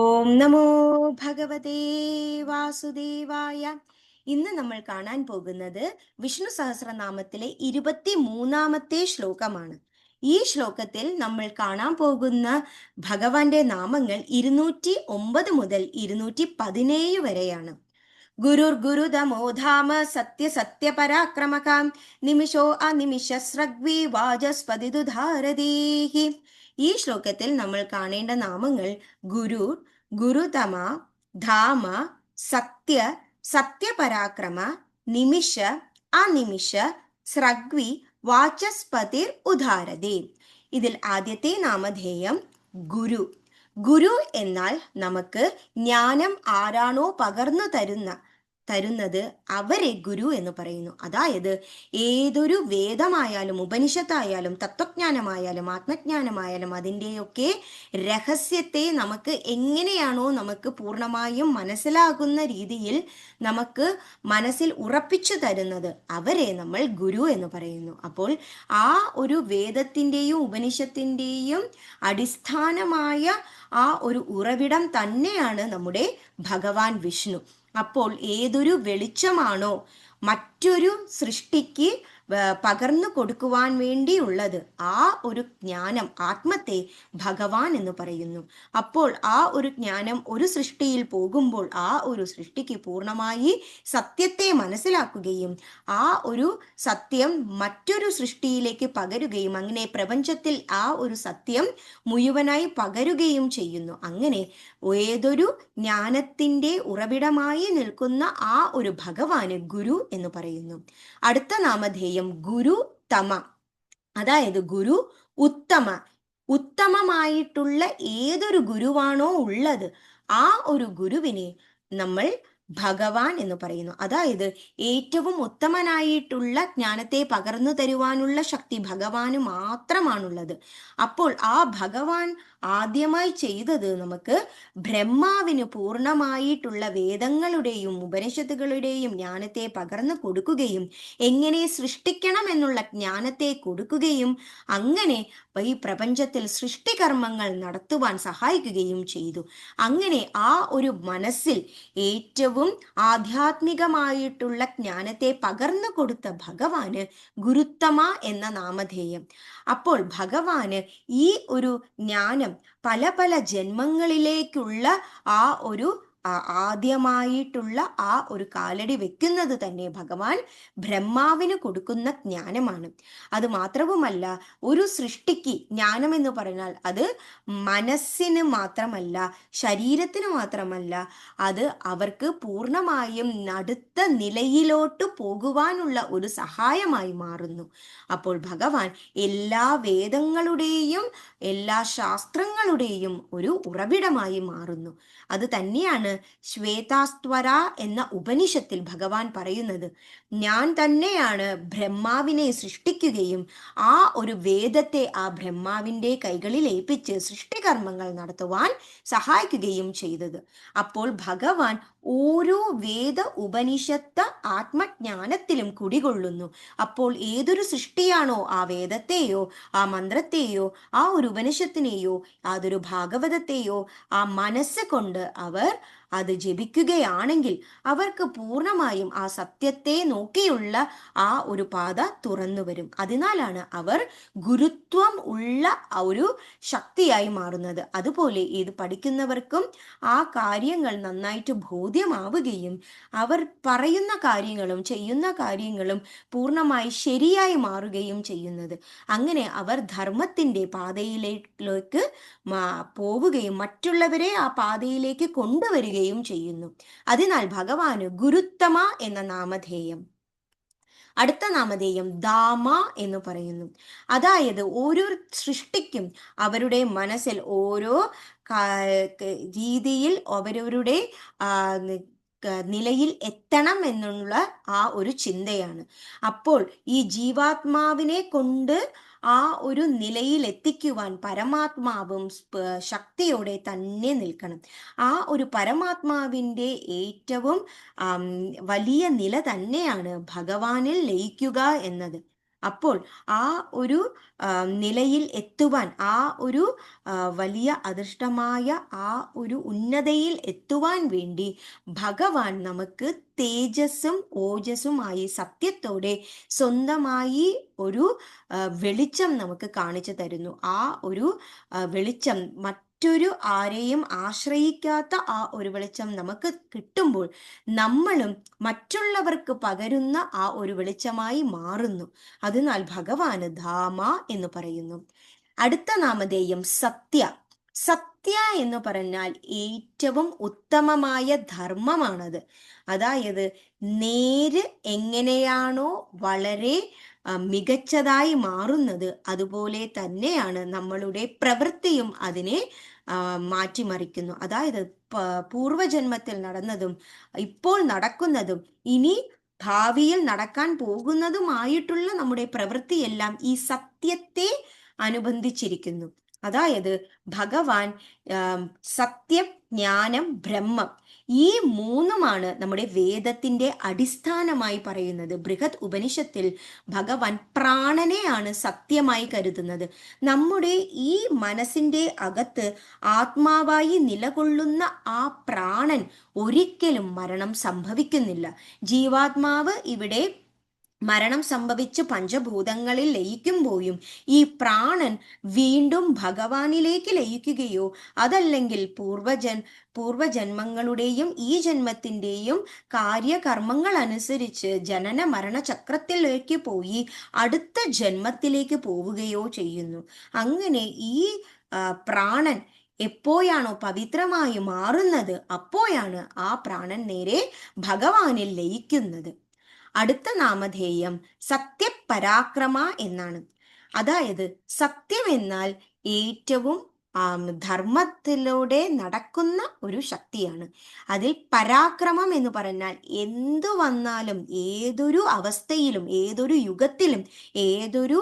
ഓം നമോ ഭഗവതേ വാസുദേവായ. ഇന്ന് നമ്മൾ കാണാൻ പോകുന്നത് വിഷ്ണു സഹസ്രനാമത്തിലെ ഇരുപത്തി മൂന്നാമത്തെ ശ്ലോകമാണ്. ഈ ശ്ലോകത്തിൽ നമ്മൾ കാണാൻ പോകുന്ന ഭഗവാന്റെ നാമങ്ങൾ ഇരുന്നൂറ്റി ഒമ്പത് മുതൽ ഇരുന്നൂറ്റി പതിനേഴ് വരെയാണ്. ഗുരുർ ഗുരുതമോധാമ സത്യ സത്യ പരാക്രമകാം നിമിഷോ അനിമിഷ സ്രഗ്വി വാചസ്പതിദുധാരതീഹി ഈ ശ്ലോകത്തിൽ നമ്മൾ കാണേണ്ട നാമങ്ങൾ ഗുരു ഗുരുതമ ധാമ സത്യ സത്യപരാക്രമ നിമിഷ അനിമിഷ സ്രഗ്വി വാചസ്പതിർ ഉദാരതേ ഇതിൽ ആദ്യത്തെ നാമധേയം ഗുരു. ഗുരു എന്നാൽ നമുക്ക് ജ്ഞാനം ആരാണോ പകർന്നു തരുന്ന തരുന്നത് അവരെ ഗുരു എന്ന് പറയുന്നു. അതായത് ഏതൊരു വേദമായാലും ഉപനിഷത്തായാലും തത്വജ്ഞാനമായാലും ആത്മജ്ഞാനമായാലും അതിന്റെയൊക്കെ രഹസ്യത്തെ നമുക്ക് എങ്ങനെയാണോ നമുക്ക് പൂർണമായും മനസ്സിലാകുന്ന രീതിയിൽ നമുക്ക് മനസ്സിൽ ഉറപ്പിച്ചു തരുന്നത് അവരെ നമ്മൾ ഗുരു എന്ന് പറയുന്നു. അപ്പോൾ ആ ഒരു വേദത്തിന്റെയും ഉപനിഷത്തിന്റെയും അടിസ്ഥാനമായ ആ ഒരു ഉറവിടം തന്നെയാണ് നമ്മുടെ ഭഗവാൻ വിഷ്ണു. അപ്പോൾ ഏതൊരു വെളിച്ചമാണോ മറ്റൊരു സൃഷ്ടിക്ക് പകർന്നു കൊടുക്കുവാൻ വേണ്ടിയുള്ളത് ആ ഒരു ജ്ഞാനം ആത്മത്തെ ഭഗവാൻ എന്ന് പറയുന്നു. അപ്പോൾ ആ ഒരു ജ്ഞാനം ഒരു സൃഷ്ടിയിൽ പോകുമ്പോൾ ആ ഒരു സൃഷ്ടിക്ക് പൂർണമായി സത്യത്തെ മനസ്സിലാക്കുകയും ആ ഒരു സത്യം മറ്റൊരു സൃഷ്ടിയിലേക്ക് പകരുകയും അങ്ങനെ പ്രപഞ്ചത്തിൽ ആ ഒരു സത്യം മുഴുവനായി പകരുകയും ചെയ്യുന്നു. അങ്ങനെ ഏതൊരു ജ്ഞാനത്തിന്റെ ഉറവിടമായി നിൽക്കുന്ന ആ ഒരു ഭഗവാന് ഗുരു എന്ന് പറയുന്നു. അടുത്ത നാമധേയം ഗുരു തമ. അതായത് ഗുരു ഉത്തമ. ഉത്തമമായിട്ടുള്ള ഏതൊരു ഗുരുവാണോ ഉള്ളത് ആ ഒരു ഗുരുവിനെ നമ്മൾ ഭഗവാൻ എന്ന് പറയുന്നു. അതായത് ഏറ്റവും ഉത്തമനായിട്ടുള്ള ജ്ഞാനത്തെ പകർന്നു തരുവാനുള്ള ശക്തി ഭഗവാന് മാത്രമാണുള്ളത്. അപ്പോൾ ആ ഭഗവാൻ ആദ്യമായി ചെയ്തത് നമുക്ക് ബ്രഹ്മാവിന് പൂർണമായിട്ടുള്ള വേദങ്ങളുടെയും ഉപനിഷത്തുകളുടെയും ജ്ഞാനത്തെ പകർന്നു കൊടുക്കുകയും എങ്ങനെ സൃഷ്ടിക്കണം എന്നുള്ള ജ്ഞാനത്തെ കൊടുക്കുകയും അങ്ങനെ ഈ പ്രപഞ്ചത്തിൽ സൃഷ്ടികർമ്മങ്ങൾ നടത്തുവാൻ സഹായിക്കുകയും ചെയ്തു. അങ്ങനെ ആ ഒരു മനസ്സിൽ ഏറ്റവും ആധ്യാത്മികമായിട്ടുള്ള ജ്ഞാനത്തെ പകർന്നു കൊടുത്ത ഭഗവാന് ഗുരുത്തമ എന്ന നാമധേയം. അപ്പോൾ ഭഗവാന് ഈ ഒരു ജ്ഞാനം പല പല ജന്മങ്ങളിലേക്കുള്ള ആ ഒരു ആദ്യമായിട്ടുള്ള ആ ഒരു കാലടി വെക്കുന്നത് തന്നെ ഭഗവാൻ ബ്രഹ്മാവിന് കൊടുക്കുന്ന ജ്ഞാനമാണ്. അത് മാത്രവുമല്ല ഒരു സൃഷ്ടിക്ക് ജ്ഞാനം എന്ന് പറഞ്ഞാൽ അത് മനസ്സിന് മാത്രമല്ല ശരീരത്തിന് മാത്രമല്ല അത് അവർക്ക് പൂർണമായും നടുത്ത നിലയിലോട്ട് പോകുവാനുള്ള ഒരു സഹായമായി മാറുന്നു. അപ്പോൾ ഭഗവാൻ എല്ലാ വേദങ്ങളുടെയും എല്ലാ ശാസ്ത്രങ്ങളുടെയും ഒരു ഉറവിടമായി മാറുന്നു. അത് തന്നെയാണ് ശ്വേതാസ്ത്വര എന്ന ഉപനിഷത്തിൽ ഭഗവാൻ പറയുന്നത്. ഞാൻ തന്നെയാണ് ബ്രഹ്മാവിനെ സൃഷ്ടിക്കുകയും ആ ഒരു വേദത്തെ ആ ബ്രഹ്മാവിന്റെ കൈകളിൽ ഏൽപ്പിച്ച് സൃഷ്ടികർമ്മങ്ങൾ നടത്തുവാൻ സഹായിക്കുകയും ചെയ്തത്. അപ്പോൾ ഭഗവാൻ ഓരോ വേദ ഉപനിഷത്ത് ആത്മജ്ഞാനത്തിലും കുടികൊള്ളുന്നു. അപ്പോൾ ഏതൊരു സൃഷ്ടിയാണോ ആ വേദത്തെയോ ആ മന്ത്രത്തെയോ ആ ഒരു ഉപനിഷത്തിനെയോ അതൊരു ഭാഗവതത്തെയോ ആ മനസ്സ് കൊണ്ട് അവർ അത് ജപിക്കുകയാണെങ്കിൽ അവർക്ക് പൂർണമായും ആ സത്യത്തെ നോക്കിയുള്ള ആ ഒരു പാത തുറന്നു വരും. അതിനാലാണ് അവർ ഗുരുത്വം ഉള്ള ഒരു ശക്തിയായി മാറുന്നത്. അതുപോലെ ഇത് പഠിക്കുന്നവർക്കും ആ കാര്യങ്ങൾ നന്നായിട്ട് ബോധ്യമാവുകയും അവർ പറയുന്ന കാര്യങ്ങളും ചെയ്യുന്ന കാര്യങ്ങളും പൂർണമായി ശരിയായി മാറുകയും ചെയ്യുന്നത്. അങ്ങനെ അവർ ധർമ്മത്തിന്റെ പാതയിലേക്ക് പോവുകയും മറ്റുള്ളവരെ ആ പാതയിലേക്ക് കൊണ്ടുവരികയും ചെയ്യുകയും ചെയ്യുന്നു. അതിനാൽ ഭഗവാന് ഗുരുത്തമ എന്ന നാമധേയം. അടുത്ത നാമധേയം ദാമ എന്ന് പറയുന്നു. അതായത് ഓരോ സൃഷ്ടിക്കും അവരുടെ മനസ്സിൽ ഓരോ രീതിയിൽ അവരവരുടെ നിലയിൽ എത്തണം എന്നുള്ള ആ ഒരു ചിന്തയാണ്. അപ്പോൾ ഈ ജീവാത്മാവിനെ കൊണ്ട് ആ ഒരു നിലയിൽ എത്തിക്കുവാൻ പരമാത്മാവും ശക്തിയോടെ തന്നെ നിൽക്കണം. ആ ഒരു പരമാത്മാവിന്റെ ഏറ്റവും വലിയ നില തന്നെയാണ് ഭഗവാനിൽ ലയിക്കുക എന്നത്. അപ്പോൾ ആ ഒരു നിലയിൽ എത്തുവാൻ ആ ഒരു വലിയ അദൃഷ്ടമായ ആ ഒരു ഉന്നതയിൽ എത്തുവാൻ വേണ്ടി ഭഗവാൻ നമുക്ക് തേജസ്സും ഓജസ്സുമായി സത്യത്തോടെ സ്വന്തമായി ഒരു വെളിച്ചം നമുക്ക് കാണിച്ചു തരുന്നു. ആ ഒരു വെളിച്ചം മറ്റൊരു ആരെയും ആശ്രയിക്കാത്ത ആ ഒരു വെളിച്ചം നമുക്ക് കിട്ടുമ്പോൾ നമ്മളും മറ്റുള്ളവർക്ക് പകരുന്ന ആ ഒരു വെളിച്ചമായി മാറുന്നു. അതിനാൽ ഭഗവാന് ധാമ എന്ന് പറയുന്നു. അടുത്ത നാമധേയം സത്യ. സത്യ എന്ന് പറഞ്ഞാൽ ഏറ്റവും ഉത്തമമായ ധർമ്മമാണത്. അതായത് നേര് എങ്ങനെയാണോ വളരെ മികച്ചതായി മാറുന്നത് അതുപോലെ തന്നെയാണ് നമ്മളുടെ പ്രവൃത്തിയും അതിനെ മാറ്റിമറിക്കുന്നു. അതായത് പൂർവജന്മത്തിൽ നടന്നതും ഇപ്പോൾ നടക്കുന്നതും ഇനി ഭാവിയിൽ നടക്കാൻ പോകുന്നതുമായിട്ടുള്ള നമ്മുടെ പ്രവൃത്തിയെല്ലാം ഈ സത്യത്തെ അനുബന്ധിച്ചിരിക്കുന്നു. അതായത് ഭഗവാൻ സത്യം ജ്ഞാനം ബ്രഹ്മം ഈ മൂന്നുമാണ് നമ്മുടെ വേദത്തിന്റെ അടിസ്ഥാനമായി പറയുന്നത്. ബൃഹത് ഉപനിഷത്തിൽ ഭഗവാൻ പ്രാണനെയാണ് സത്യമായി കരുതുന്നത്. നമ്മുടെ ഈ മനസ്സിന്റെ അകത്ത് ആത്മാവായി നിലകൊള്ളുന്ന ആ പ്രാണൻ ഒരിക്കലും മരണം സംഭവിക്കുന്നില്ല. ജീവാത്മാവ് ഇവിടെ മരണം സംഭവിച്ച് പഞ്ചഭൂതങ്ങളിൽ ലയിക്കുമ്പോഴും ഈ പ്രാണൻ വീണ്ടും ഭഗവാനിലേക്ക് ലയിക്കുകയോ അതല്ലെങ്കിൽ പൂർവജൻ പൂർവജന്മങ്ങളുടെയും ഈ ജന്മത്തിന്റെയും കാര്യകർമ്മങ്ങൾ അനുസരിച്ച് ജനന മരണ ചക്രത്തിലേക്ക് പോയി അടുത്ത ജന്മത്തിലേക്ക് പോവുകയോ ചെയ്യുന്നു. അങ്ങനെ ഈ പ്രാണൻ എപ്പോഴാണോ പവിത്രമായി മാറുന്നത് അപ്പോഴാണ് ആ പ്രാണൻ നേരെ ഭഗവാനിൽ ലയിക്കുന്നത്. അടുത്ത നാമധേയം സത്യപരാക്രമ എന്നാണ്. അതായത് സത്യം എന്നാൽ ഏറ്റവും ധർമ്മത്തിലൂടെ നടക്കുന്ന ഒരു ശക്തിയാണ്. അതിൽ പരാക്രമം എന്ന് പറഞ്ഞാൽ എന്തു വന്നാലും ഏതൊരു അവസ്ഥയിലും ഏതൊരു യുഗത്തിലും ഏതൊരു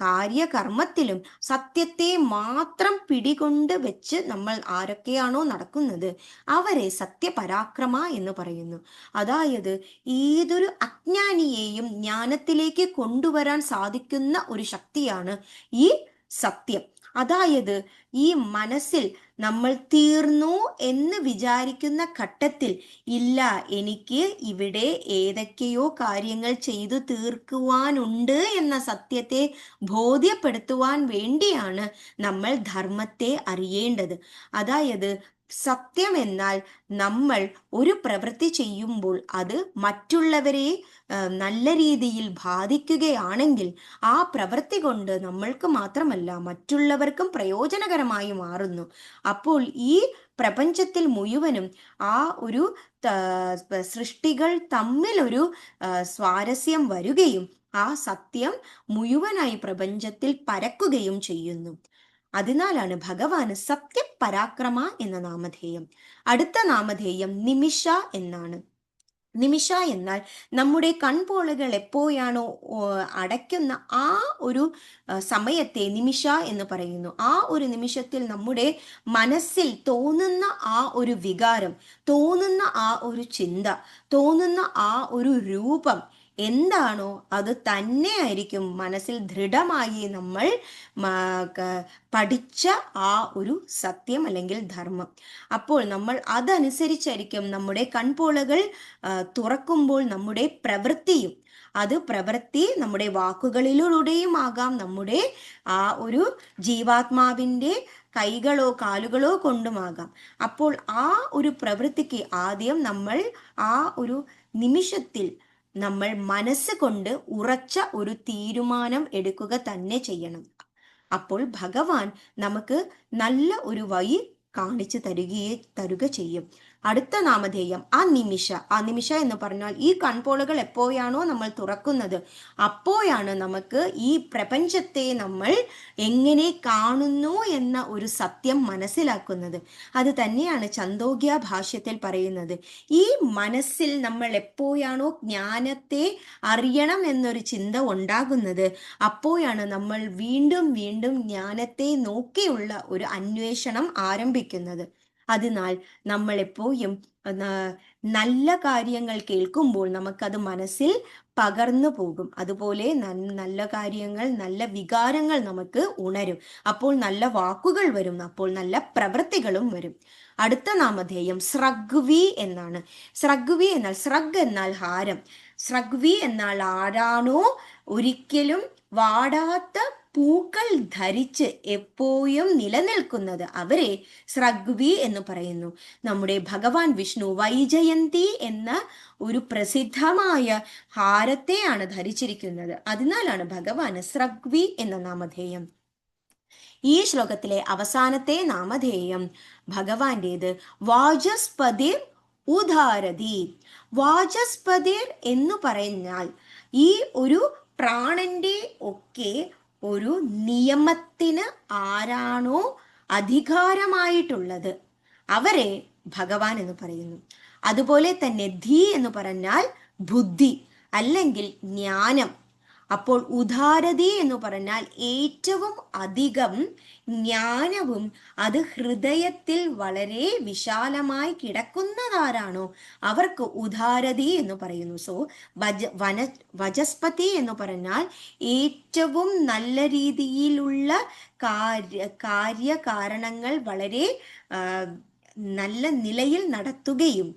കാര്യകർമ്മത്തിലും സത്യത്തെ മാത്രം പിടികൊണ്ട് വെച്ച് നമ്മൾ ആരൊക്കെയാണോ നടക്കുന്നത് അവരെ സത്യപരാക്രമ എന്ന് പറയുന്നു. അതായത് ഏതൊരു അജ്ഞാനിയെയും ജ്ഞാനത്തിലേക്ക് കൊണ്ടുവരാൻ സാധിക്കുന്ന ഒരു ശക്തിയാണ് ഈ സത്യം. അതായത് ഈ മനസ്സിൽ നമ്മൾ തീർന്നു എന്ന് വിചാരിക്കുന്ന ഘട്ടത്തിൽ ഇല്ല എനിക്ക് ഇവിടെ ഏതൊക്കെയോ കാര്യങ്ങൾ ചെയ്തു തീർക്കുവാനുണ്ട് എന്ന സത്യത്തെ ബോധ്യപ്പെടുത്തുവാൻ വേണ്ടിയാണ് നമ്മൾ ധർമ്മത്തെ അറിയേണ്ടത്. അതായത് സത്യം എന്നാൽ നമ്മൾ ഒരു പ്രവൃത്തി ചെയ്യുമ്പോൾ അത് മറ്റുള്ളവരെ നല്ല രീതിയിൽ ബാധിക്കുകയാണെങ്കിൽ ആ പ്രവൃത്തി കൊണ്ട് നമ്മൾക്ക് മാത്രമല്ല മറ്റുള്ളവർക്കും പ്രയോജനകരമായി മാറുന്നു. അപ്പോൾ ഈ പ്രപഞ്ചത്തിൽ മുഴുവനും ആ ഒരു സൃഷ്ടികൾ തമ്മിലൊരു സ്വാരസ്യം വരികയും ആ സത്യം മുഴുവനായി പ്രപഞ്ചത്തിൽ പരക്കുകയും ചെയ്യുന്നു. അതിനാലാണ് ഭഗവാന് സത്യപരാക്രമ എന്ന നാമധേയം. അടുത്ത നാമധേയം നിമിഷ എന്നാണ്. നിമിഷ എന്നാൽ നമ്മുടെ കൺപോളകൾ എപ്പോഴാണോ അടയ്ക്കുന്ന ആ ഒരു സമയത്തെ നിമിഷ എന്ന് പറയുന്നു. ആ ഒരു നിമിഷത്തിൽ നമ്മുടെ മനസ്സിൽ തോന്നുന്ന ആ ഒരു വികാരം തോന്നുന്ന ആ ഒരു ചിന്ത തോന്നുന്ന ആ ഒരു രൂപം എന്താണോ അത് തന്നെ ആയിരിക്കും മനസ്സിൽ ദൃഢമായി നമ്മൾ പഠിച്ച ആ ഒരു സത്യം അല്ലെങ്കിൽ ധർമ്മം. അപ്പോൾ നമ്മൾ അതനുസരിച്ചായിരിക്കും നമ്മുടെ കൺപോളകൾ തുറക്കുമ്പോൾ നമ്മുടെ പ്രവൃത്തിയും. അത് പ്രവൃത്തി നമ്മുടെ വാക്കുകളിലൂടെയും ആകാം. നമ്മുടെ ആ ഒരു ജീവാത്മാവിന്റെ കൈകളോ കാലുകളോ കൊണ്ടുമാകാം. അപ്പോൾ ആ ഒരു പ്രവൃത്തിക്ക് ആദ്യം നമ്മൾ ആ ഒരു നിമിഷത്തിൽ നമ്മൾ മനസ്സുകൊണ്ട് ഉറച്ച ഒരു തീരുമാനം എടുക്കുക തന്നെ ചെയ്യണം. അപ്പോൾ ഭഗവാൻ നമുക്ക് നല്ല ഒരു വഴി കാണിച്ചു തരികയെ തരുക ചെയ്യും. അടുത്ത നാമധേയം ആ നിമിഷ. ആ നിമിഷ എന്ന് പറഞ്ഞാൽ ഈ കൺപോളുകൾ എപ്പോഴാണോ നമ്മൾ തുറക്കുന്നത് അപ്പോഴാണ് നമുക്ക് ഈ പ്രപഞ്ചത്തെ നമ്മൾ എങ്ങനെ കാണുന്നു എന്ന ഒരു സത്യം മനസ്സിലാക്കുന്നത്. അത് തന്നെയാണ് ചന്തോഗ്യ ഭാഷ്യത്തിൽ പറയുന്നത്. ഈ മനസ്സിൽ നമ്മൾ എപ്പോഴാണോ ജ്ഞാനത്തെ അറിയണം എന്നൊരു ചിന്ത ഉണ്ടാകുന്നത് അപ്പോഴാണ് നമ്മൾ വീണ്ടും വീണ്ടും ജ്ഞാനത്തെ നോക്കിയുള്ള ഒരു അന്വേഷണം ആരംഭിക്കുന്നത്. അതിനാൽ നമ്മൾ എപ്പോഴും നല്ല കാര്യങ്ങൾ കേൾക്കുമ്പോൾ നമുക്കത് മനസ്സിൽ പകർന്നു പോകും. അതുപോലെ നല്ല കാര്യങ്ങൾ നല്ല വികാരങ്ങൾ നമുക്ക് ഉണരും. അപ്പോൾ നല്ല വാക്കുകൾ വരും അപ്പോൾ നല്ല പ്രവൃത്തികളും വരും. അടുത്ത നാമധേയം സ്രഗ്വി എന്നാണ്. സ്രഗ്വി എന്നാൽ സ്രഗ് എന്നാൽ ഹാരം. സ്രഗ്വി എന്നാൽ ആരാണോ ഒരിക്കലും വാടാത്ത പൂക്കൾ ധരിച്ച് എപ്പോഴും നിലനിൽക്കുന്നത് അവരെ സ്രഗ്വി എന്ന് പറയുന്നു. നമ്മുടെ ഭഗവാൻ വിഷ്ണു വൈജയന്തി എന്ന ഒരു പ്രസിദ്ധമായ ഹാരത്തെയാണ് ധരിച്ചിരിക്കുന്നത്. അതിനാലാണ് ഭഗവാന് സ്രഗ്വി എന്ന നാമധേയം. ഈ ശ്ലോകത്തിലെ അവസാനത്തെ നാമധേയം ഭഗവാന്റേത്. വാചസ്പതിർ ഉദാരതി. വാചസ്പതിർ എന്ന് പറഞ്ഞാൽ ഈ ഒരു പ്രാണന്റെ ഒക്കെ ഒരു നിയമത്തിന് ആരാണോ അധികാരമായിട്ടുള്ളത്. അവരെ ഭഗവാൻ എന്ന് പറയുന്നു. അതുപോലെ തന്നെ ധീ എന്ന് പറഞ്ഞാൽ ബുദ്ധി അല്ലെങ്കിൽ ജ്ഞാനം. അപ്പോൾ ഉദാരതി എന്ന് പറഞ്ഞാൽ ഏറ്റവും അധികം ജ്ഞാനവും അത് ഹൃദയത്തിൽ വളരെ വിശാലമായി കിടക്കുന്നതാരാണോ അവർക്ക് ഉദാരതി എന്ന് പറയുന്നു. സോ വജ വന വജസ്പതി എന്ന് പറഞ്ഞാൽ ഏറ്റവും നല്ല രീതിയിലുള്ള കാര്യ കാര്യകാരണങ്ങൾ വളരെ നല്ല നിലയിൽ നടത്തുകയും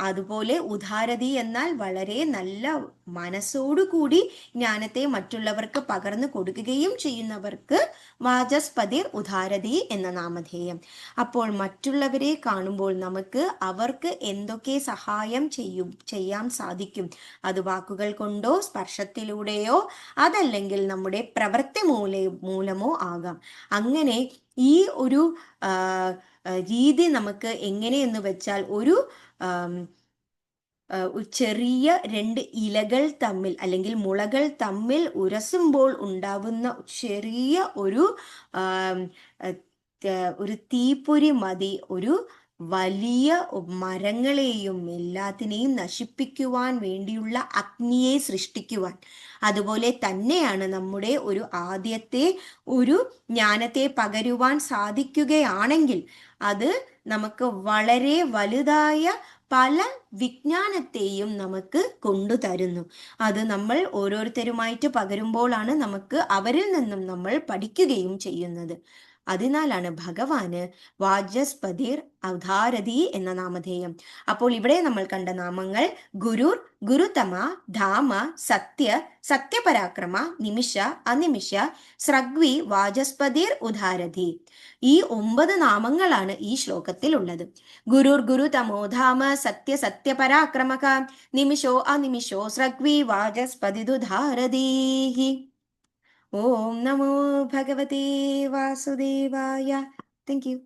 അതുപോലെ ഉദാരതി എന്നാൽ വളരെ നല്ല മനസ്സോടുകൂടി ജ്ഞാനത്തെ മറ്റുള്ളവർക്ക് പകർന്നു കൊടുക്കുകയും ചെയ്യുന്നവർക്ക് വാചസ്പതിർ ഉദാരതി എന്ന നാമധേയം. അപ്പോൾ മറ്റുള്ളവരെ കാണുമ്പോൾ നമുക്ക് അവർക്ക് എന്തൊക്കെ സഹായം ചെയ്യും ചെയ്യാൻ സാധിക്കും? അത് വാക്കുകൾ കൊണ്ടോ സ്പർശത്തിലൂടെയോ അതല്ലെങ്കിൽ നമ്മുടെ പ്രവൃത്തി മൂല മൂലമോ ആകാം. അങ്ങനെ ഈ ഒരു രീതി നമുക്ക് എങ്ങനെയെന്ന് വെച്ചാൽ ഒരു ചെറിയ രണ്ട് ഇലകൾ തമ്മിൽ അല്ലെങ്കിൽ മുളകൾ തമ്മിൽ ഉരസുമ്പോൾ ഉണ്ടാവുന്ന ചെറിയ ഒരു ഒരു തീപ്പൊരി മതി. ഒരു വലിയ മരങ്ങളെയും എല്ലാത്തിനെയും നശിപ്പിക്കുവാൻ വേണ്ടിയുള്ള അഗ്നിയെ സൃഷ്ടിക്കുവാൻ. അതുപോലെ തന്നെയാണ് നമ്മുടെ ഒരു ആദ്യത്തെ ഒരു ജ്ഞാനത്തെ പകരുവാൻ സാധിക്കുകയാണെങ്കിൽ അത് നമുക്ക് വളരെ വലുതായ പല വിജ്ഞാനത്തെയും നമുക്ക് കൊണ്ടുതരുന്നു അത് നമ്മൾ ഓരോരുത്തരുമായിട്ട് പകരുമ്പോഴാണ് നമുക്ക് അവരിൽ നിന്നും നമ്മൾ പഠിക്കുകയും ചെയ്യുന്നത്. അതിനാലാണ് ഭഗവാന് വാജസ്പതിർ അവധാരതി എന്ന നാമധേയം. അപ്പോൾ ഇവിടെ നമ്മൾ കണ്ട നാമങ്ങൾ ഗുരുർ ഗുരുതമ ധാമ സത്യ സത്യപരാക്രമ നിമിഷ അനിമിഷ സ്രഗ്വി വാചസ്പതിർ ഉദാരതി ഈ ഒമ്പത് നാമങ്ങളാണ് ഈ ശ്ലോകത്തിൽ ഉള്ളത് ഗുരുർ ഗുരുതമോ ധാമ സത്യ സത്യപരാക്രമക നിമിഷോ അനിമിഷോ സ്രഗ്വി വാചസ്പതിദുധാരതീഹി ഓം നമോ ഭഗവതേ വാസുദേവായ താങ്ക് യു